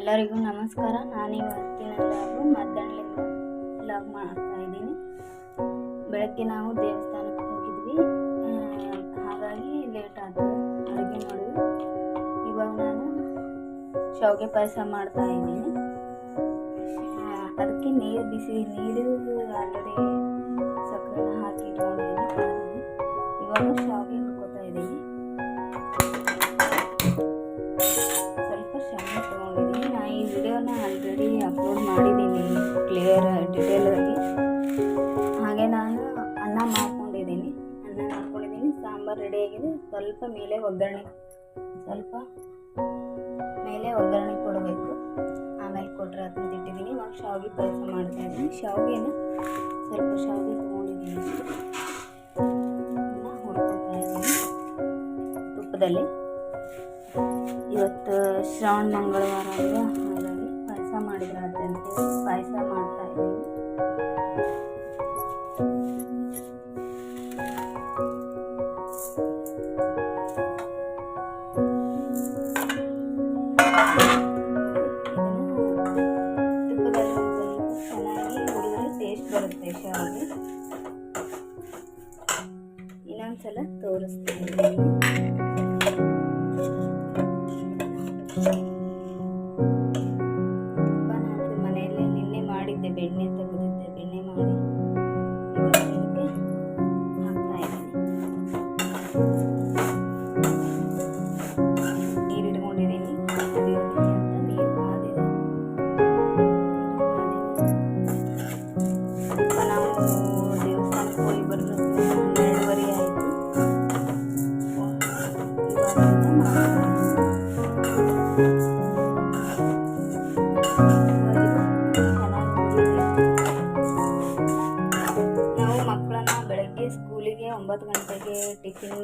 ಎಲ್ಲರಿಗೂ ನಮಸ್ಕಾರ. ನಾನು ಇವತ್ತಿನ ಲಾಗು ಮಧ್ಯಾಹ್ನದಿಂದ ಲಾಗ್ ಮಾಡ್ತಾ ಇದ್ದೀನಿ. ಬೆಳಗ್ಗೆ ನಾವು ದೇವಸ್ಥಾನಕ್ಕೆ ಹೋಗಿದ್ವಿ. ಹಾಗಾಗಿ ಲೇಟ್ ಆಯ್ತು ಅಡುಗೆ ಮಾಡೋದು ಇವಾಗ ನಾನು ಶಾವಿಗೆ ಪಾಯಸ ಮಾಡ್ತಾ ಇದ್ದೀನಿ. ಅದಕ್ಕೆ ನೀರು ಬಿಸಿ ನೀರು ಆಲ್ರೆಡಿ ಸಕ್ಕರೆ ಹಾಕಿ ಇಟ್ಕೊಂಡಿದ್ದೀನಿ. ಇವಾಗ ಅಪ್ಲೋಡ್ ಮಾಡಿದ್ದೀನಿ ಕ್ಲಿಯರ್ ಡಿಟೇಲ್ ಆಗಿ. ಹಾಗೆ ನಾನು ಅನ್ನ ಮಾಡ್ಕೊಂಡಿದ್ದೀನಿ. ಅನ್ನ ಮಾಡ್ಕೊಂಡಿದ್ದೀನಿ. ಸಾಂಬಾರು ರೆಡಿಯಾಗಿದೆ ಸ್ವಲ್ಪ ಮೇಲೆ ಒಗ್ಗರಣೆ, ಸ್ವಲ್ಪ ಮೇಲೆ ಒಗ್ಗರಣೆ ಕೊಡಬೇಕು. ಆಮೇಲೆ ಕೊಟ್ಟರೆ ಅದನ್ನ ಇಟ್ಟಿದ್ದೀನಿ. ಇವಾಗ ಶಾವಿಗೆ ಮಾಡ್ತಾ ಇದ್ದೀನಿ. ಶಾವಿಗೆನ ಸ್ವಲ್ಪ ಶಾವಿಗೆ ತೊಗೊಂಡಿದ್ದೀನಿ ತುಪ್ಪದಲ್ಲಿ. ಇವತ್ತು ಶ್ರಾವಣ ಮಂಗಳವಾರ ಅಲ್ವಾ? ಮಾಡಿದ್ರೆ ಅಂತೇಳಿ ಪಾಯಸ ಮಾಡ್ತಾ ಇದ್ದೀನಿ. ಬರುತ್ತೆ ಇನ್ನೊಂದ್ಸಲ ತೋರಿಸ್ತೀನಿ. ನಾವು ದೇವಸ್ಥಾನಕ್ಕೆ ಹೋಗಿ ಆಯಿತು ನಾವು ಮಕ್ಕಳನ್ನ ಬೆಳಗ್ಗೆ ಸ್ಕೂಲಿಗೆ ಒಂಬತ್ತು ಗಂಟೆಗೆ ಟಿಫಿನ್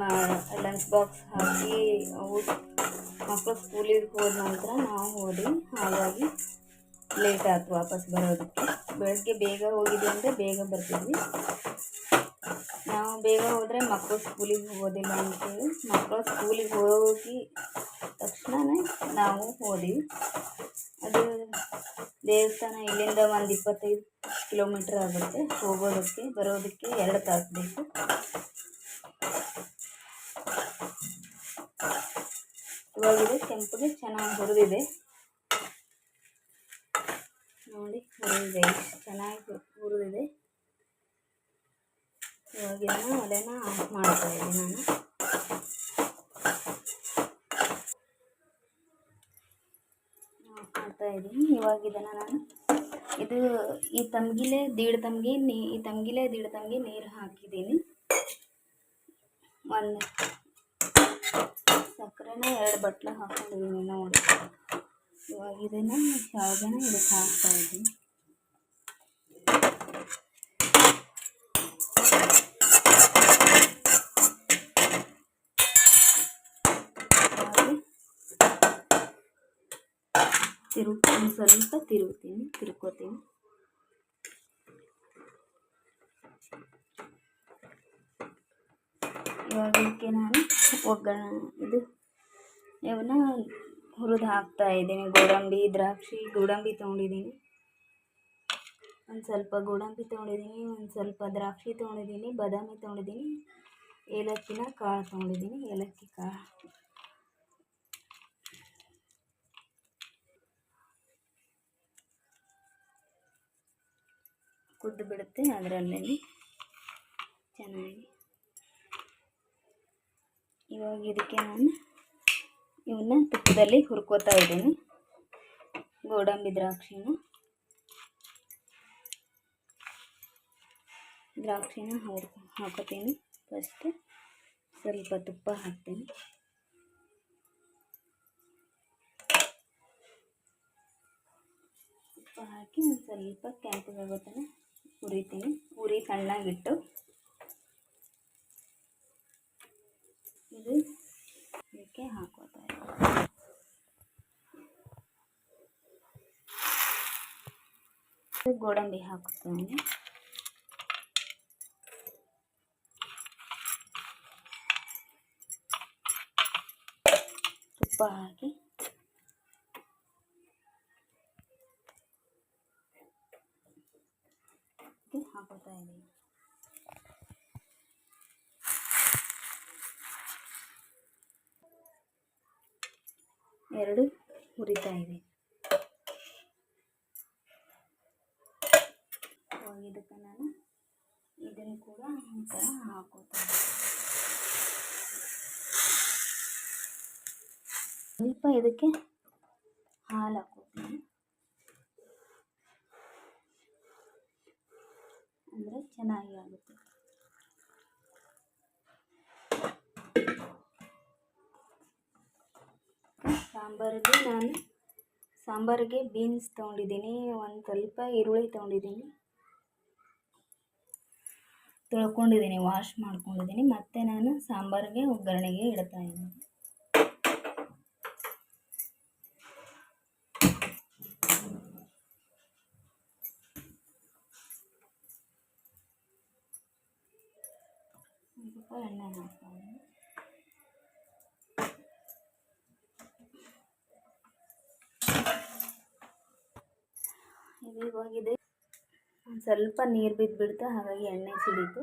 ಲಂಚ್ ಬಾಕ್ಸ್ ಹಾಕಿ ಮಕ್ಕಳು ಸ್ಕೂಲಿಗೆ ಹೋದ ನಂತರ ನಾವು ಹೋದ್ವಿ. ಹಾಗಾಗಿ ಲೇಟ್ ಆಯ್ತು ವಾಪಸ್ ಬರೋದಕ್ಕೆ. ಬೆಳಗ್ಗೆ ಬೇಗ ಹೋಗಿದೆ ಅಂದರೆ ಬೇಗ ಬರ್ತಿದ್ವಿ ನಾವು ಬೇಗ ಹೋದರೆ ಮಕ್ಕಳು ಸ್ಕೂಲಿಗೆ ಹೋಗೋದಿಲ್ಲ ಅಂತೇಳಿ ಮಕ್ಕಳು ಸ್ಕೂಲಿಗೆ ಹೋಗಿ ತಕ್ಷಣವೇ ನಾವು ಹೋದ್ವಿ. ಅದು ದೇವಸ್ಥಾನ ಇಲ್ಲಿಂದ ಒಂದು ಇಪ್ಪತ್ತೈದು ಕಿಲೋಮೀಟ್ರ್ ಆಗುತ್ತೆ. ಹೋಗೋದಕ್ಕೆ, ಬರೋದಕ್ಕೆ ಎರಡು ತಾಸು ಬೇಕು. ಇವಾಗಿದೆ ಕೆಂಪಗೆ ಚೆನ್ನಾಗಿ ಹುರಿದಿದೆ. ನೋಡಿ ಹುರಿದಿದೆ ಚೆನ್ನಾಗಿ ಹುರಿದಿದೆ ಇವಾಗ ಒಲೆನ ಆಫ್ ಮಾಡ್ತಾ ಇದ್ದೀನಿ ನಾನು. ಆಫ್ ಮಾಡ್ತಾ ಇದ್ದೀನಿ. ಇವಾಗ ಇದನ್ನು ನಾನು ಇದು ಈ ತಂಬಿಲೆ ದೀಡ್ ತಂಗಿ ನೀ, ಈ ತಂಬಿಲೆ ದೀಡ್ ತಂಗಿ ನೀರು ಹಾಕಿದ್ದೀನಿ. ಒಂದು ಸಕ್ಕರೆನ ಎರಡು ಬಟ್ಲು ಹಾಕೊಂಡಿದ್ದೀನಿ ನೋಡಿ. ಇವಾಗ ಇದನ್ನು ಶಾವಿಗೆನ ಇದಕ್ಕೆ ಹಾಕ್ತಾ ಇದ್ದೀನಿ. ತಿರುಗ್ತೀನಿ, ಸ್ವಲ್ಪ ತಿರುಗ್ತೀನಿ, ತಿರ್ಕೋತೀನಿ. ಇವಾಗ ಇದಕ್ಕೆ ನಾನು ಒಗ್ಗರಣೆ, ಇದು ಇವನ್ನ ಹುರಿದು ಹಾಕ್ತಾ ಇದ್ದೀನಿ. ಗೋಡಂಬಿ, ದ್ರಾಕ್ಷಿ, ಗೋಡಂಬಿ ತೊಗೊಂಡಿದ್ದೀನಿ. ಒಂದು ಸ್ವಲ್ಪ ಗೋಡಂಬಿ ತೊಗೊಂಡಿದ್ದೀನಿ, ಒಂದು ಸ್ವಲ್ಪ ದ್ರಾಕ್ಷಿ ತೊಗೊಂಡಿದ್ದೀನಿ, ಬಾದಾಮಿ ತೊಗೊಂಡಿದ್ದೀನಿ, ಏಲಕ್ಕಿನ ಕಾಳು ತೊಗೊಂಡಿದ್ದೀನಿ, ಏಲಕ್ಕಿ ಕಾಳು. ಕುದ್ದು ಬಿಡುತ್ತೆ ಅದರಲ್ಲಿ ಚೆನ್ನಾಗಿ. ಇವಾಗ ಇದಕ್ಕೆ ನಾನು ಇವನ್ನ ತುಪ್ಪದಲ್ಲಿ ಹುರ್ಕೋತಾ ಇದ್ದೀನಿ. ಗೋಡಂಬಿ ದ್ರಾಕ್ಷಿನ. ದ್ರಾಕ್ಷಿನ ಹುರ್ ಹಾಕೋತೀನಿ. ಫಸ್ಟ್ ಸ್ವಲ್ಪ ತುಪ್ಪ ಹಾಕ್ತೀನಿ. ತುಪ್ಪ ಹಾಕಿ ಒಂದು ಸ್ವಲ್ಪ ಕೆಂಪಗಾಗೋ ಥರ ಹುರಿತೀನಿ. ಉರಿ ಸಣ್ಣಾಗಿಟ್ಟು. ಇದು के हाँको गोडी हाँ तुप हाँ हाँ। ಎರಡು ಹುರಿತಾ ಇದೆ ಇದಕ್ಕೆ ನಾನು ಇದನ್ನು ಕೂಡ ಈ ಥರ ಹಾಕೋತೀನಿ ಸ್ವಲ್ಪ ಇದಕ್ಕೆ ಹಾಲು ಹಾಕೋತೀನಿ. ಅಂದರೆ ಚೆನ್ನಾಗಿ ಆಗುತ್ತೆ. ಸಾಂಬಾರಿಗೆ ನಾನು ಸಾಂಬಾರಿಗೆ ಬೀನ್ಸ್ ತೊಗೊಂಡಿದ್ದೀನಿ, ಒಂದು ಸ್ವಲ್ಪ ಈರುಳ್ಳಿ ತೊಗೊಂಡಿದ್ದೀನಿ. ತೊಳ್ಕೊಂಡಿದ್ದೀನಿ ವಾಶ್ ಮಾಡ್ಕೊಂಡಿದ್ದೀನಿ. ಮತ್ತು ನಾನು ಸಾಂಬಾರಿಗೆ ಒಗ್ಗರಣೆಗೆ ಇಡ್ತಾ ಇದ್ದೀನಿ. ಸ್ವಲ್ಪ ಎಣ್ಣೆ ಹಾಕ್ತಾ ಇದ್ದೀನಿ ಇದು ಇವಾಗಿದೆ. ಒಂದು ಸ್ವಲ್ಪ ನೀರು ಬಿದ್ದುಬಿಡ್ತು ಹಾಗಾಗಿ ಎಣ್ಣೆ ಸಿಡಿತು.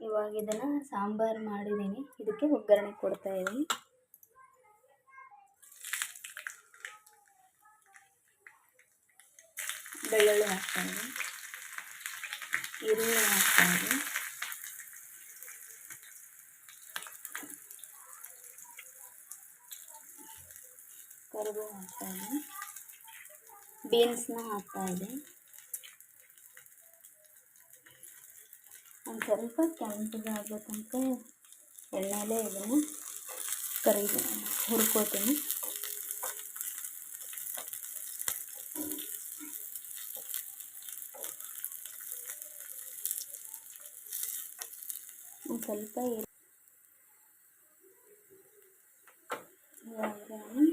ಇವಾಗ ಇದನ್ನು ಸಾಂಬಾರು ಮಾಡಿದ್ದೀನಿ ಇದಕ್ಕೆ ಒಗ್ಗರಣೆ ಕೊಡ್ತಾ ಇದ್ದೀನಿ ಬೆಳ್ಳುಳ್ಳಿ ಹಾಕ್ತೀನಿ ಈರುಳ್ಳಿ ಹಾಕ್ತಾ ಇದ್ದೀನಿ ಕರಿಬೇವು ಹಾಕ್ತಾ ಇದ್ದೀನಿ ಬೀನ್ಸ್ನ ಹಾಕ್ತಾ ಇದೆ ಒಂದು ಸ್ವಲ್ಪ ಕೆಂಪಗೆ ಆಗೋ ಎಣ್ಣೆಲೇ ಇದನ್ನು ಕರಿ ಹುರ್ಕೋತೀನಿ. ಒಂದು ಸ್ವಲ್ಪ ಒಗ್ಗರಣೆ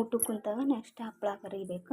ಊಟಕ್ಕೆ ಕುಂತಾಗ ನೆಕ್ಸ್ಟ್ ಹಪ್ಪಳ ಕರಿಬೇಕು.